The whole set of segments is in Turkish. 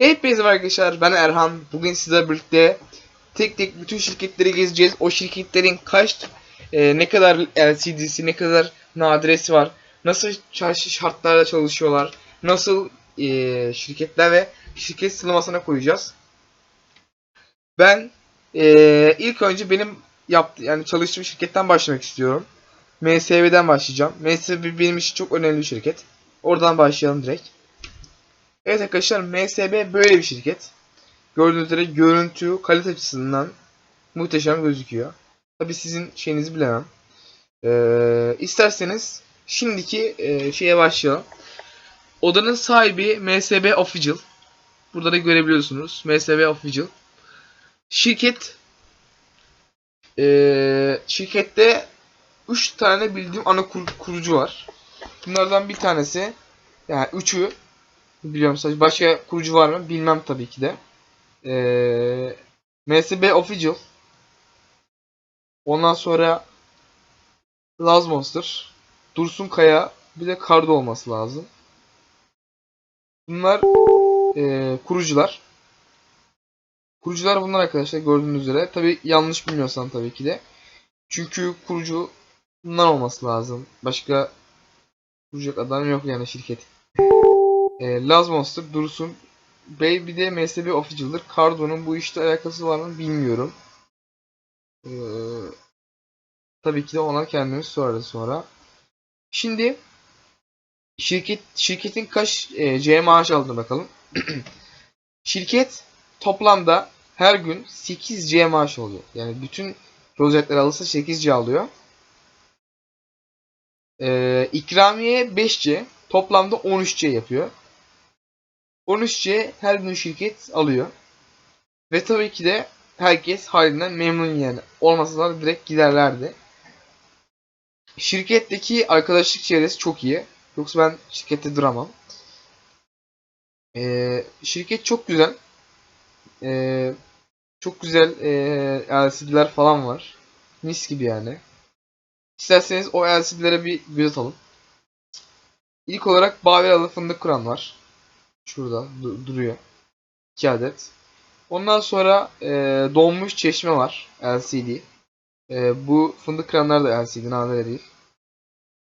Hepinize arkadaşlar ben Erhan. Bugün sizlerle birlikte tek tek bütün şirketleri gezeceğiz. O şirketlerin kaç e, ne kadar LCD'si, ne kadar nadiresi var, nasıl çarşı şartlarda çalışıyorlar, nasıl e, şirketler ve şirket sıralamasına koyacağız. Ben e, ilk önce benim yaptı yani çalıştığım şirketten başlamak istiyorum. MSV'den başlayacağım. MSV benim için çok önemli bir şirket. Oradan başlayalım direkt. Evet arkadaşlar MSB böyle bir şirket. Gördüğünüz üzere görüntü kalite açısından muhteşem gözüküyor. Tabi sizin şeyinizi bilemem. Ee, isterseniz şimdiki e, şeye başlayalım. Odanın sahibi MSB Official. Burada da görebiliyorsunuz. MSB Official. Şirket e, şirkette 3 tane bildiğim ana kur- kurucu var. Bunlardan bir tanesi yani üçü Biliyorum sadece başka kurucu var mı bilmem tabii ki de. Ee, MSB Official. Ondan sonra Laz Monster. Dursun Kaya. Bir de Kardo olması lazım. Bunlar ee, kurucular. Kurucular bunlar arkadaşlar gördüğünüz üzere. Tabi yanlış bilmiyorsam tabii ki de. Çünkü kurucu bunlar olması lazım. Başka kuracak adam yok yani şirket. E, Laz Monster, Dursun, Bey bir de MSB Official'dır. Cardo'nun bu işte alakası var mı bilmiyorum. E, tabii ki de ona kendimiz sorarız sonra. Şimdi şirket şirketin kaç e, C maaş aldığına bakalım. Şirket toplamda her gün 8 C maaş alıyor. Yani bütün projeler alırsa 8 C alıyor. E, ikramiye 5 C. Toplamda 13 C yapıyor. 13C her gün şirket alıyor. Ve tabii ki de herkes halinden memnun yani. Olmasalar direkt giderlerdi. Şirketteki arkadaşlık çevresi çok iyi. Yoksa ben şirkette duramam. Ee, şirket çok güzel. Ee, çok güzel ee, LCD'ler falan var. Mis gibi yani. İsterseniz o LCD'lere bir göz atalım. İlk olarak Baveralı fındık kuran var. Şurada du- duruyor. 2 adet. Ondan sonra e, donmuş çeşme var. LCD. E, bu fındık kıranlar da LCD. Nadir değil.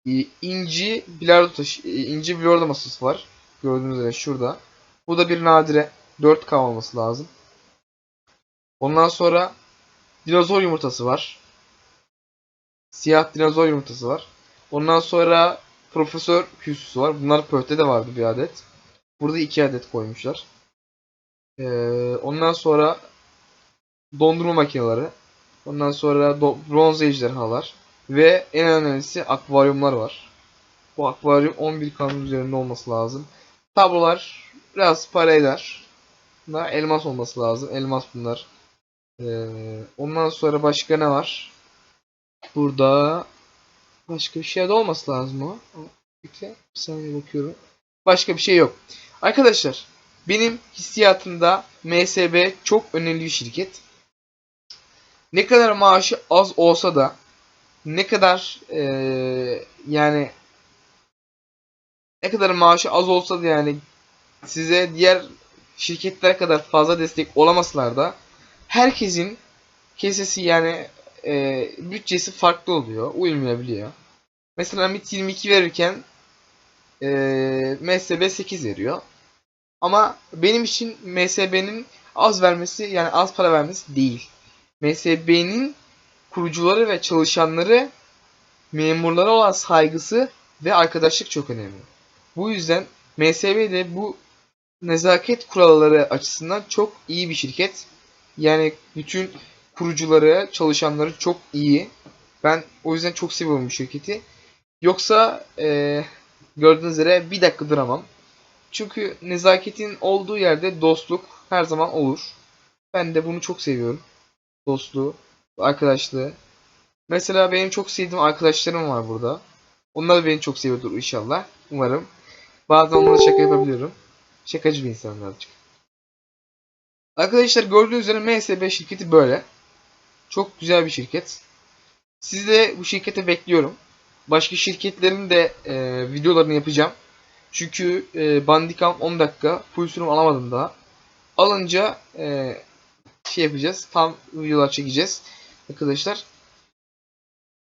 E, inci bilardo taşı, e, inci bilardo masası var. Gördüğünüz üzere şurada. Bu da bir nadire. 4K olması lazım. Ondan sonra dinozor yumurtası var. Siyah dinozor yumurtası var. Ondan sonra profesör küsüsü var. Bunlar pöhte de vardı bir adet. Burada iki adet koymuşlar. Ee, ondan sonra dondurma makineleri. Ondan sonra bronz ejderhalar. Ve en önemlisi akvaryumlar var. Bu akvaryum 11 kanun üzerinde olması lazım. Tablolar biraz para eder. Bunlar elmas olması lazım. Elmas bunlar. Ee, ondan sonra başka ne var? Burada başka bir şey de olması lazım o. Bir saniye bakıyorum. Başka bir şey yok. Arkadaşlar benim hissiyatımda MSB çok önemli bir şirket. Ne kadar maaşı az olsa da ne kadar eee, yani ne kadar maaşı az olsa da yani size diğer şirketler kadar fazla destek olamasalar da herkesin kesesi yani eee, bütçesi farklı oluyor. Uymayabiliyor. Mesela MIT 22 verirken eee MSB 8 veriyor. Ama benim için MSB'nin az vermesi yani az para vermesi değil. MSB'nin kurucuları ve çalışanları memurlara olan saygısı ve arkadaşlık çok önemli. Bu yüzden MSB de bu nezaket kuralları açısından çok iyi bir şirket. Yani bütün kurucuları, çalışanları çok iyi. Ben o yüzden çok seviyorum bu şirketi. Yoksa eee gördüğünüz üzere bir dakika duramam. Çünkü nezaketin olduğu yerde dostluk her zaman olur. Ben de bunu çok seviyorum. Dostluğu, arkadaşlığı. Mesela benim çok sevdiğim arkadaşlarım var burada. Onlar da beni çok seviyordur inşallah. Umarım. Bazen onlara şaka yapabiliyorum. Şakacı bir insanım birazcık. Arkadaşlar gördüğünüz üzere MSB şirketi böyle. Çok güzel bir şirket. Sizi de bu şirkete bekliyorum. Başka şirketlerin de e, videolarını yapacağım. Çünkü e, Bandicam 10 dakika full sürüm alamadım daha. alınca e, şey yapacağız. Tam videolar çekeceğiz. Arkadaşlar.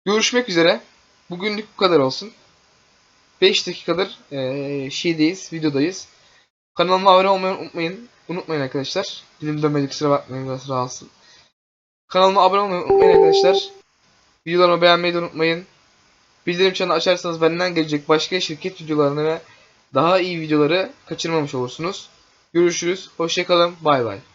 Görüşmek üzere. Bugünlük bu kadar olsun. 5 dakikadır e, şeydeyiz, videodayız. Kanalıma abone olmayı unutmayın. Unutmayın arkadaşlar. Dilim dönmedi kusura bakmayın biraz rahatsız. Kanalıma abone olmayı unutmayın arkadaşlar. Videolarımı beğenmeyi de unutmayın. Bildirim çanını açarsanız benden gelecek başka şirket videolarını ve daha iyi videoları kaçırmamış olursunuz. Görüşürüz. Hoşçakalın. Bay bay.